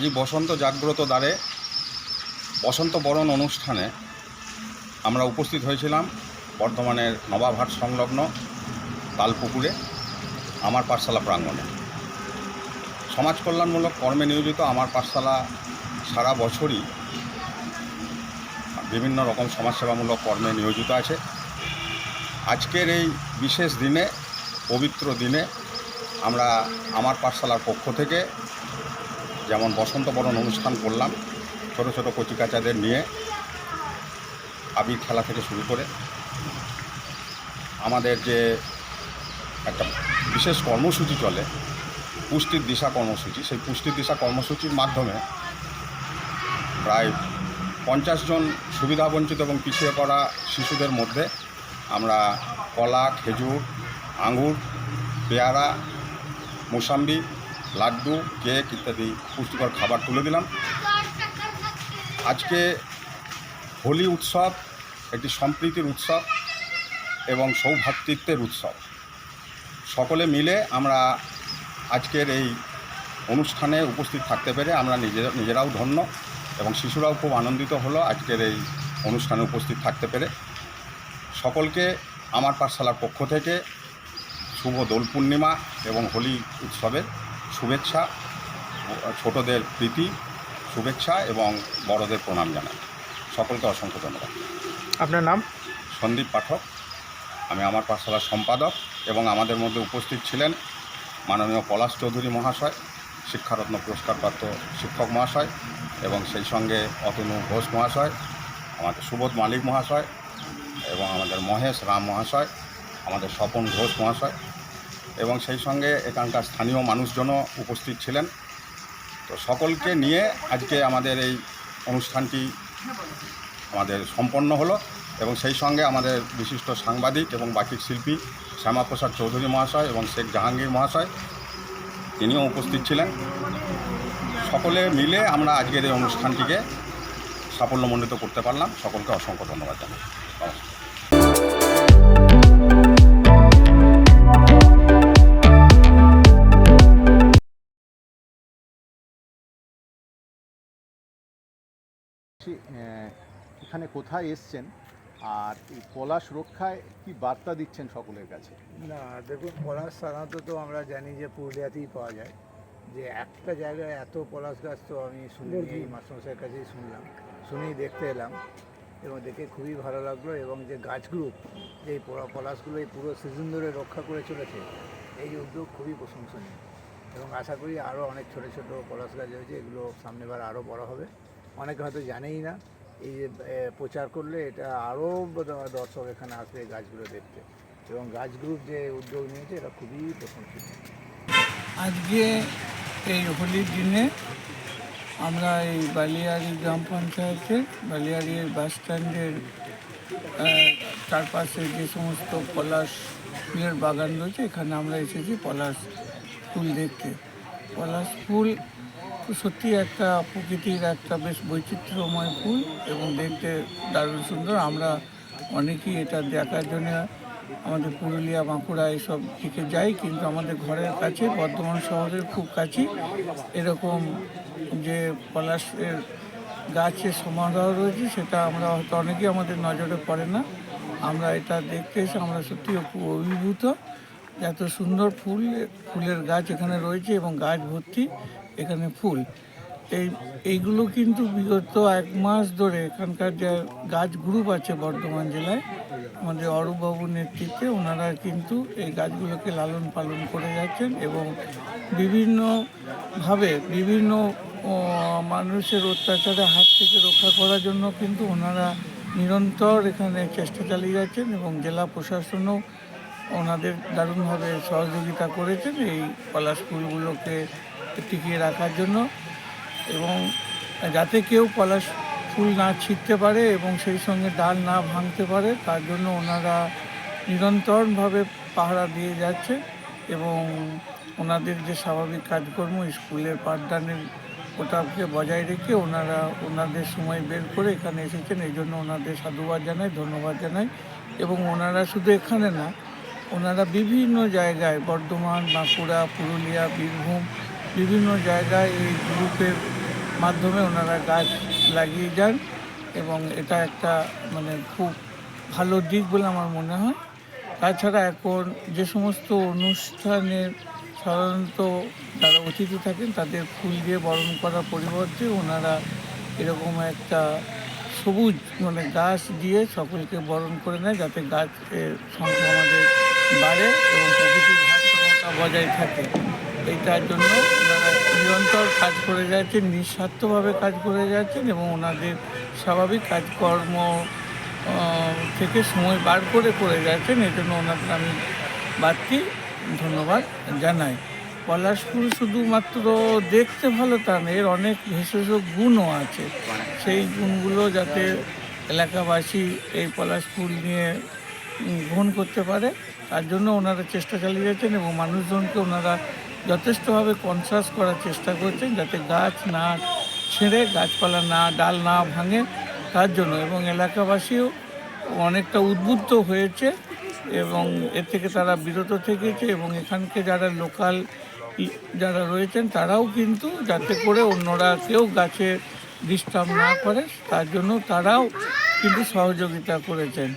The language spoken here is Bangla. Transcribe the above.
আজই বসন্ত জাগ্রত দ্বারে, বসন্ত বরণ অনুষ্ঠানে আমরা উপস্থিত হয়েছিলাম বর্ধমানের নবাবহাট সংলগ্ন তালপুকুরে, আমার পাঠশালা প্রাঙ্গণে। সমাজ কল্যাণমূলক কর্মে নিয়োজিত আমার পাঠশালা সারা বছরই বিভিন্ন রকম সমাজসেবামূলক কর্মে নিয়োজিত আছে। আজকের এই বিশেষ দিনে, পবিত্র দিনে আমরা আমার পাঠশালার পক্ষ থেকে যেমন বসন্ত বরণ অনুষ্ঠান করলাম, ছোট ছোট কচিকাচাদের নিয়ে আবির খেলা থেকে শুরু করে আমাদের যে একটা বিশেষ কর্মসূচি চলে, পুষ্টির দিশা কর্মসূচি। সেই পুষ্টির দিশা কর্মসূচির মাধ্যমে প্রায় পঞ্চাশ জন সুবিধাবঞ্চিত এবং পিছিয়ে পড়া শিশুদের মধ্যে আমরা কলা, খেজুর আঙুর পেয়ারা, মোসাম্বি লাড্ডু, কেক ইত্যাদি পুষ্টিকর খাবার তুলে দিলাম। আজকে হোলি উৎসব একটি সম্প্রীতির উৎসব এবং সৌভ্রাতৃত্বের উৎসব। সকলে মিলে আমরা আজকের এই অনুষ্ঠানে উপস্থিত থাকতে পেরে আমরা নিজেরা নিজেরাও ধন্য এবং শিশুরাও খুব আনন্দিত হলো আজকের এই অনুষ্ঠানে উপস্থিত থাকতে পেরে। সকলকে আমার পাঠশালার পক্ষ থেকে শুভ দোল পূর্ণিমা এবং হোলি উৎসবের শুভেচ্ছা ছোটদের প্রীতি শুভেচ্ছা এবং বড়দের প্রণাম জানাই। সকলকে অসংখ্য ধন্যবাদ। আপনার নাম? সন্দীপ পাঠক। আমি আমার পাঠশালার সম্পাদক এবং আমাদের মধ্যে উপস্থিত ছিলেন মাননীয় পলাশ চৌধুরী মহাশয় শিক্ষারত্ন পুরস্কারপ্রাপ্ত শিক্ষক মহাশয় এবং সেই সঙ্গে অতনু ঘোষ মহাশয় আমাদের সুবোধ মালিক মহাশয় এবং আমাদের মহেশ রাম মহাশয় আমাদের স্বপন ঘোষ মহাশয় এবং সেই সঙ্গে এখানকার স্থানীয় মানুষজনও উপস্থিত ছিলেন। তো সকলকে নিয়ে আজকে আমাদের এই অনুষ্ঠানটি আমাদের সম্পন্ন হলো এবং সেই সঙ্গে আমাদের বিশিষ্ট সাংবাদিক এবং বাচিক শিল্পী শ্যামাপ্রসাদ চৌধুরী মহাশয় এবং শেখ জাহাঙ্গীর মহাশয়, তিনিও উপস্থিত ছিলেন। সকলে মিলে আমরা আজকের এই অনুষ্ঠানটিকে সাফল্যমণ্ডিত করতে পারলাম। সকলকে অসংখ্য ধন্যবাদ জানাই। এখানে কোথায় এসছেন আর এই পলাশ রক্ষায় কি বার্তা দিচ্ছেন সকলের কাছে? না দেখুন পলাশ সাধারণত তো আমরা জানি যে পুরুলিয়াতেই পাওয়া যায়। যে একটা জায়গায় এত পলাশ গাছ তো আমি শুনি এই মাস্টারমশাইয়ের কাছেই শুনলাম শুনেই দেখতে এলাম। এবং দেখে খুবই ভালো লাগল এবং যে গাছগুলো যে পলাশগুলো এই পুরো সিজন ধরে রক্ষা করে চলেছে এই উদ্যোগ খুবই প্রশংসনীয়। এবং আশা করি আরও অনেক ছোটো ছোটো পলাশ গাছ হয়েছে এগুলো সামনেবার আরও বড় হবে। অনেকে হয়তো জানেই না এই যে প্রচার করলে এটা আরও দর্শক এখানে আসবে গাছগুলো দেখতে। এবং গাছ গ্রুপ যে উদ্যোগ নিয়েছে, এটা খুবই প্রশংসিত। আজকে এই হোলির দিনে আমরা এই বালিয়াড়ি গ্রাম পঞ্চায়েতের বালিয়াড়ির বাস স্ট্যান্ডের চারপাশে যে সমস্ত পলাশ ফুলের বাগান রয়েছে, এখানে আমরা এসেছি পলাশ ফুল দেখতে। পলাশ ফুল সত্যি একটা প্রকৃতির একটা বেশ বৈচিত্র্যময় ফুল এবং দেখতে দারুণ সুন্দর। আমরা অনেকেই এটা দেখার জন্য আমাদের পুরুলিয়া, বাঁকুড়া এইসব দিকে যাই, কিন্তু আমাদের ঘরের কাছে, বর্ধমান শহরের খুব কাছে এরকম যে পলাশের গাছের সমারোহ রয়েছে, সেটা আমরা হয়তো অনেকেই আমাদের নজরে পড়ে না। আমরা এটা দেখতে এসে আমরা সত্যি খুব অভিভূত এত সুন্দর ফুল, ফুলের গাছ এখানে রয়েছে এবং গাছ ভর্তি। এখানে ফুল। এই, এইগুলো কিন্তু বিগত এক মাস ধরে এখানকার যে গাছ গ্রুপ আছে বর্ধমান জেলায়, আমাদের অরূপবাবুর নেতৃত্বে ওনারা কিন্তু এই গাছগুলোকে লালন পালন করে যাচ্ছেন এবং বিভিন্নভাবে বিভিন্ন মানুষের অত্যাচারের হাত থেকে রক্ষা করার জন্য কিন্তু ওনারা নিরন্তর এখানে চেষ্টা চালিয়ে যাচ্ছেন এবং জেলা প্রশাসনও ওনাদের দারুণভাবে সহযোগিতা করেছেন। এই পলাশ ফুলগুলোকে টিকিয়ে রাখার জন্য এবং যাতে কেউ পলাশ ফুল না ছিঁড়তে পারে এবং সেই সঙ্গে ডাল না ভাঙতে পারে, তার জন্য ওনারা নিরন্তরভাবে পাহারা দিয়ে যাচ্ছে এবং ওনাদের যে স্বাভাবিক কাজকর্ম, স্কুলের পাঠদানের ওটাকে বজায় রেখে ওনারা ওনাদের সময় বের করে এখানে এসেছেন। এই জন্য ওনাদের সাধুবাদ জানাই, ধন্যবাদ জানাই এবং ওনারা শুধু এখানে না, ওনারা বিভিন্ন জায়গায় বর্ধমান, বাঁকুড়া, পুরুলিয়া, বীরভূম বিভিন্ন জায়গায় এই গ্রুপের মাধ্যমে ওনারা গাছ লাগিয়ে যান এবং এটা একটা মানে খুব ভালো দিক বলে আমার মনে হয়। তাছাড়া এখন যে সমস্ত অনুষ্ঠানের সাধারণত যারা অতিথি থাকেন, তাদের ফুল দিয়ে বরণ করার পরিবর্তে ওনারা এরকম একটা সবুজ মানে গাছ দিয়ে সকলকে বরণ করে নেয় যাতে গাছের সংখ্যা আমাদের বাড়ে এবং প্রকৃতির ভারসাম্যতা বজায় থাকে। এইটার জন্য ওনারা নিরন্তর কাজ করে যাচ্ছেন, নিঃস্বার্থভাবে কাজ করে যাচ্ছেন এবং ওনাদের স্বাভাবিক কাজকর্ম থেকে সময় বার করে করে যাচ্ছেন। এই জন্য ওনাদের আমি বাড়তি ধন্যবাদ জানাই। পলাশপুর শুধুমাত্র দেখতে ভালো তা এর অনেক ভেষজ গুণও আছে। সেই গুণগুলো যাতে এলাকাবাসী এই পলাশপুর নিয়ে গ্রহণ করতে পারে, তার জন্য ওনারা চেষ্টা চালিয়ে যাচ্ছেন এবং মানুষজনকে ওনারা যথেষ্টভাবে কনসাস করার চেষ্টা করছেন যাতে গাছ না ছেড়ে, গাছপালা না, ডাল না ভাঙে তার জন্য। এবং এলাকাবাসীও অনেকটা উদ্বুদ্ধ হয়েছে এবং এর থেকে তারা বিরত থেকেছে এবং এখানকে যারা লোকাল যারা রয়েছেন তারাও কিন্তু যাতে করে অন্যরা কেউ গাছে ডিস্টার্ব না করে, তার জন্য তারাও কিন্তু সহযোগিতা করেছেন।